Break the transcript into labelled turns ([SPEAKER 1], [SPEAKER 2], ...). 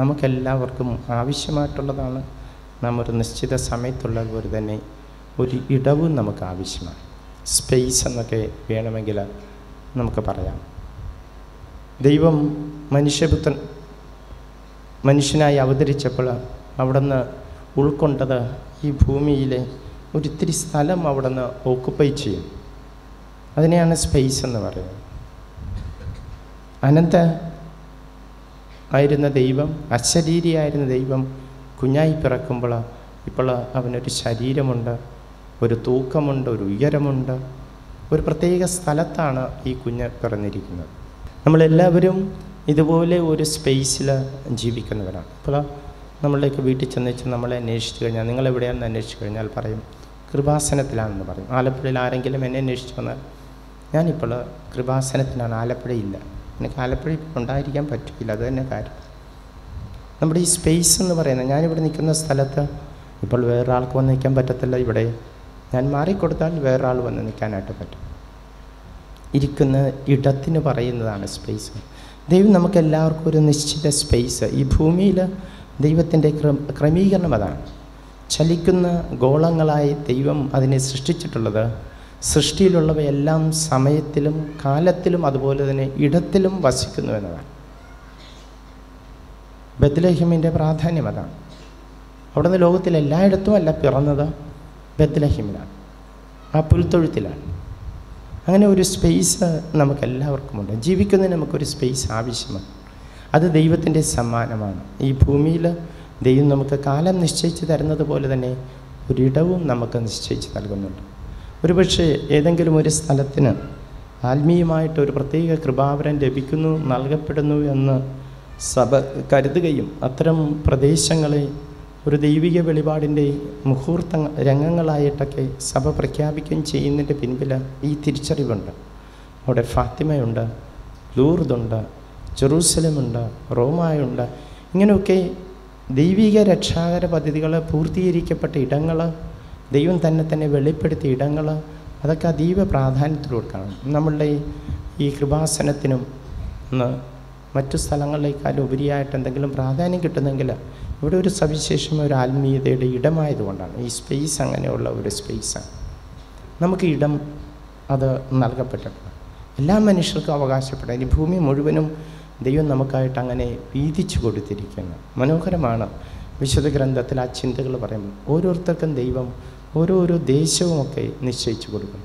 [SPEAKER 1] നമുക്കെല്ലാവർക്കും ആവശ്യമായിട്ടുള്ളതാണ് നാം ഒരു നിശ്ചിത സമയത്തുള്ള പോലെ തന്നെ ഒരു ഇടവും നമുക്ക് ആവശ്യമാണ് സ്പേസ് എന്നൊക്കെ വേണമെങ്കിൽ നമുക്ക് പറയാം. ദൈവം മനുഷ്യപുത്രൻ മനുഷ്യനായി അവതരിച്ചപ്പോൾ അവിടുന്ന് ഉൾക്കൊണ്ടത് ഈ ഭൂമിയിലെ ഒരിത്തിരി സ്ഥലം അവിടുന്ന് ഓക്കുപ്പൈ ചെയ്യും. അതിനെയാണ് സ്പേസ് എന്ന് പറയുന്നത്. അനന്ത ആയിരുന്ന ദൈവം അശരീരിയായിരുന്ന ദൈവം കുഞ്ഞായി പിറക്കുമ്പോൾ ഇപ്പോൾ അവനൊരു ശരീരമുണ്ട് ഒരു തൂക്കമുണ്ട് ഒരു ഉയരമുണ്ട് ഒരു പ്രത്യേക സ്ഥലത്താണ് ഈ കുഞ്ഞ് പിറന്നിരിക്കുന്നത്. നമ്മളെല്ലാവരും ഇതുപോലെ ഒരു സ്പേസിൽ ജീവിക്കുന്നവരാണ്. ഇപ്പോൾ നമ്മളിലേക്ക് വീട്ടിൽ ചെന്ന് വെച്ച് നമ്മളെ അന്വേഷിച്ച് കഴിഞ്ഞാൽ നിങ്ങളെവിടെയാണെന്ന് അന്വേഷിച്ച് കഴിഞ്ഞാൽ പറയും കൃപാസനത്തിലാണെന്ന് പറയും. ആലപ്പുഴയിൽ ആരെങ്കിലും എന്നെ അന്വേഷിച്ച് വന്നാൽ ഞാനിപ്പോൾ കൃപാസനത്തിലാണ് ആലപ്പുഴയില്ല ആലപ്പുഴ ഇപ്പോൾ ഉണ്ടായിരിക്കാൻ പറ്റില്ല. അത് തന്നെ കാര്യം. നമ്മുടെ ഈ സ്പേസ് എന്ന് പറയുന്നത് ഞാനിവിടെ നിൽക്കുന്ന സ്ഥലത്ത് ഇപ്പോൾ വേറൊരാൾക്ക് വന്ന് നിൽക്കാൻ പറ്റത്തില്ല. ഇവിടെ ഞാൻ മാറിക്കൊടുത്താൽ വേറൊരാൾ വന്ന് നിൽക്കാനായിട്ട് പറ്റും. ഇരിക്കുന്ന ഇടത്തിന് പറയുന്നതാണ് സ്പേസ് ദൈവം നമുക്ക് എല്ലാവർക്കും ഒരു നിശ്ചിത സ്പേസ് ഈ ഭൂമിയിൽ ദൈവത്തിന്റെ ക്രമീകരണം അതാണ്. ചലിക്കുന്ന ഗോളങ്ങളായി ദൈവം അതിനെ സൃഷ്ടിച്ചിട്ടുള്ളത് സൃഷ്ടിയിലുള്ളവയെല്ലാം സമയത്തിലും കാലത്തിലും അതുപോലെ തന്നെ ഇടത്തിലും വസിക്കുന്നു എന്നതാണ്. ബദ്ലഹിമിന്റെ പ്രാധാന്യം അതാണ്. അവിടുന്ന് ലോകത്തിലെല്ലായിടത്തും അല്ല പിറന്നത് ബദ്ലഹിമിലാണ് ആ പുൽത്തൊഴുത്തിലാണ്. അങ്ങനെ ഒരു സ്പേസ് നമുക്കെല്ലാവർക്കുമുണ്ട് ജീവിക്കുന്നതിന് നമുക്കൊരു സ്പേസ് ആവശ്യമാണ്. അത് ദൈവത്തിന്റെ സമ്മാനമാണ്. ഈ ഭൂമിയിൽ ദൈവം നമുക്ക് കാലം നിശ്ചയിച്ച് തരുന്നത് പോലെ തന്നെ ഒരിടവും നമുക്ക് നിശ്ചയിച്ച് നൽകുന്നുണ്ട്. ഒരുപക്ഷെ ഏതെങ്കിലും ഒരു സ്ഥലത്തിന് ആത്മീയമായിട്ട് ഒരു പ്രത്യേക കൃപാവരം ലഭിക്കുന്നു നൽകപ്പെടുന്നു എന്ന് സഭ കരുതുകയും അത്തരം പ്രദേശങ്ങളെ ഒരു ദൈവിക വെളിപാടിന്റെ മുഹൂർത്ത രംഗങ്ങളായിട്ടൊക്കെ സഭ പ്രഖ്യാപിക്കുകയും ചെയ്യുന്നതിന്റെ പിൻപിൽ ഈ തിരിച്ചറിവുണ്ട്. അവിടെ ഫാത്തിമയുണ്ട് ലൂർദുണ്ട് ജെറൂസലമുണ്ട് റോമായുണ്ട്. ഇങ്ങനെയൊക്കെ ദൈവിക രക്ഷാകര പദ്ധതികൾ പൂർത്തീകരിക്കപ്പെട്ട ഇടങ്ങൾ ദൈവം തന്നെ തന്നെ വെളിപ്പെടുത്തിയ ഇടങ്ങൾ അതൊക്കെ അതീവ പ്രാധാന്യത്തിൽ കൊടുക്കണം. നമ്മളുടെ ഈ കൃപാസനത്തിനും മറ്റു സ്ഥലങ്ങളിലേക്കാളും ഉപരിയായിട്ട് എന്തെങ്കിലും പ്രാധാന്യം കിട്ടുന്നെങ്കിൽ ഇവിടെ ഒരു സവിശേഷമായ ഒരു ആത്മീയതയുടെ ഇടമായതുകൊണ്ടാണ്. ഈ സ്പേസ് അങ്ങനെയുള്ള ഒരു സ്പേസാണ് നമുക്ക് ഇടം അത് നൽകപ്പെട്ടിട്ടുണ്ട്. എല്ലാ മനുഷ്യർക്കും അവകാശപ്പെട്ട ഈ ഭൂമി മുഴുവനും ദൈവം നമുക്കായിട്ട് അങ്ങനെ വീതിച്ചു കൊടുത്തിരിക്കുന്നു. മനോഹരമാണ്. വിശുദ്ധ ഗ്രന്ഥത്തിൽ ആ ചിന്തകൾ പറയുമ്പോൾ ഓരോരുത്തർക്കും ദൈവം ഓരോരോ ദേശവുമൊക്കെ നിശ്ചയിച്ചു കൊടുക്കും